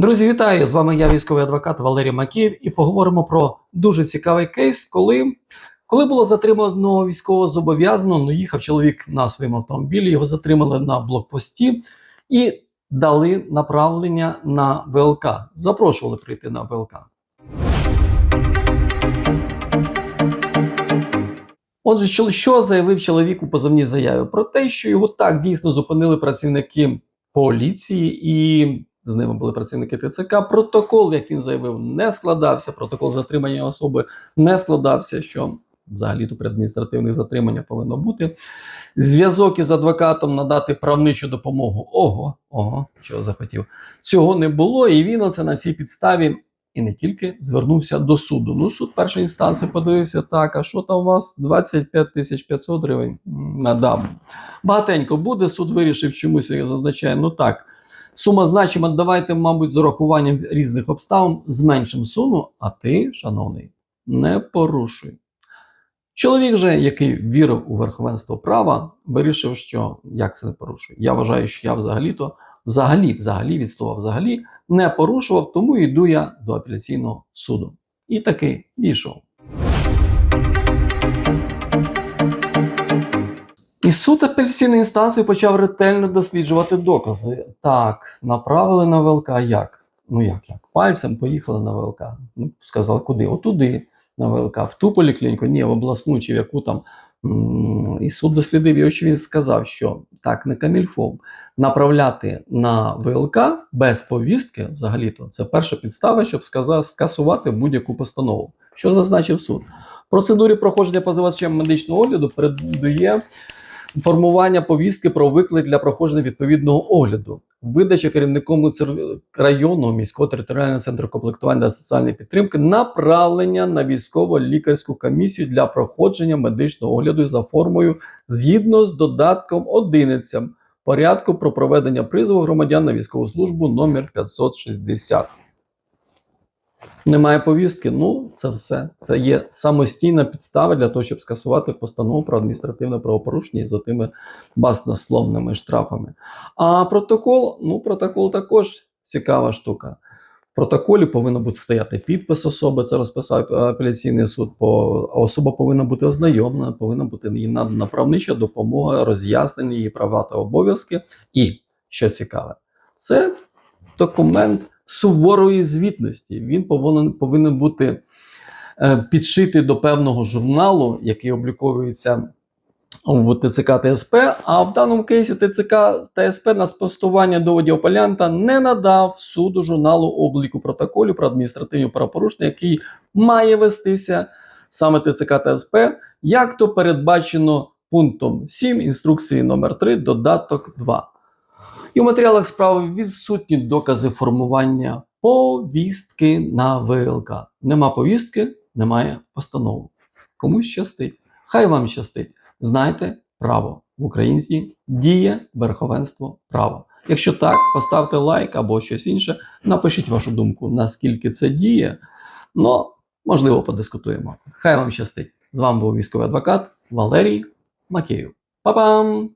Друзі, вітаю! З вами я, військовий адвокат Валерій Макіїв, і поговоримо про дуже цікавий кейс, коли, коли було затримано військового зобов'язаного, ну їхав чоловік на своєму автомобілі, його затримали на блокпості і дали направлення на ВЛК. Запрошували прийти на ВЛК. Отже, що- заявив чоловік у позовній заяві? Про те, що його так дійсно зупинили працівники поліції і з ними були працівники ТЦК. Протокол, як він заявив, не складався. Протокол затримання особи не складався. Що взагалі то при адміністративних затриманнях повинно бути. Зв'язок із адвокатом надати правничу допомогу. Ого, ого, чого захотів. Цього не було, і він оце на цій підставі. І не тільки звернувся до суду. Ну, суд першої інстанції подивився так, а що там у вас 25 тисяч 500 гривень М, надам. Багатенько буде, суд вирішив чомусь, я зазначаю, ну так, сума значима, давайте, мабуть, з урахуванням різних обставин зменшимо суму, а ти, шановний, не порушуй. Чоловік же, який вірив у верховенство права, вирішив, що як це не порушує. Я вважаю, що я взагалі-то, взагалі, взагалі, від слова взагалі, не порушував, тому йду я до апеляційного суду. І таки дійшов. І суд апеляційної інстанції почав ретельно досліджувати докази. Так, направили на ВЛК як? Ну як як? Пальцем поїхали на ВЛК. Ну, сказали, куди? Отуди, на ВЛК, в ту поліклініку, ні, в обласну чи в яку там. І суд дослідив його, що він сказав, що так, не камільфов. Направляти на ВЛК без повістки, взагалі-то, це перша підстава, щоб сказа- скасувати будь-яку постанову. Що зазначив суд? Процедурі проходження позивачем медичного огляду передує формування повістки про виклик для проходження відповідного огляду, видача керівником районного міського територіального центру комплектування та соціальної підтримки, направлення на військово-лікарську комісію для проходження медичного огляду за формою згідно з додатком 11 порядку про проведення призову громадян на військову службу номер 560. Немає повістки, ну це все. Це є самостійна підстава для того, щоб скасувати постанову про адміністративне правопорушення з тими баснословними штрафами. А протокол, ну протокол також цікава штука. В протоколі повинен бути стояти підпис особи, це розписав апеляційний суд. Особа повинна бути ознайомлена, повинна бути їй надана правнича допомога, роз'яснення її права та обов'язки. І що цікаве, це документ суворої звітності. Він повинен, повинен бути е, підшитий до певного журналу, який обліковується в ТЦК ТСП. А в даному кейсі ТЦК ТСП на спростування доводів апелянта не надав суду журналу обліку протоколів про адміністративні правопорушення, який має вестися саме ТЦК ТСП, як то передбачено пунктом 7 інструкції номер 3 додаток 2. І в матеріалах справи відсутні докази формування повістки на ВЛК. Нема повістки, немає постанови. Комусь щастить. Хай вам щастить. Знайте право. В Українській діє верховенство права. Якщо так, поставте лайк або щось інше, напишіть вашу думку, наскільки це діє. Ну, можливо, подискутуємо. Хай вам щастить. З вами був військовий адвокат Валерій Макеєв. Па-пам!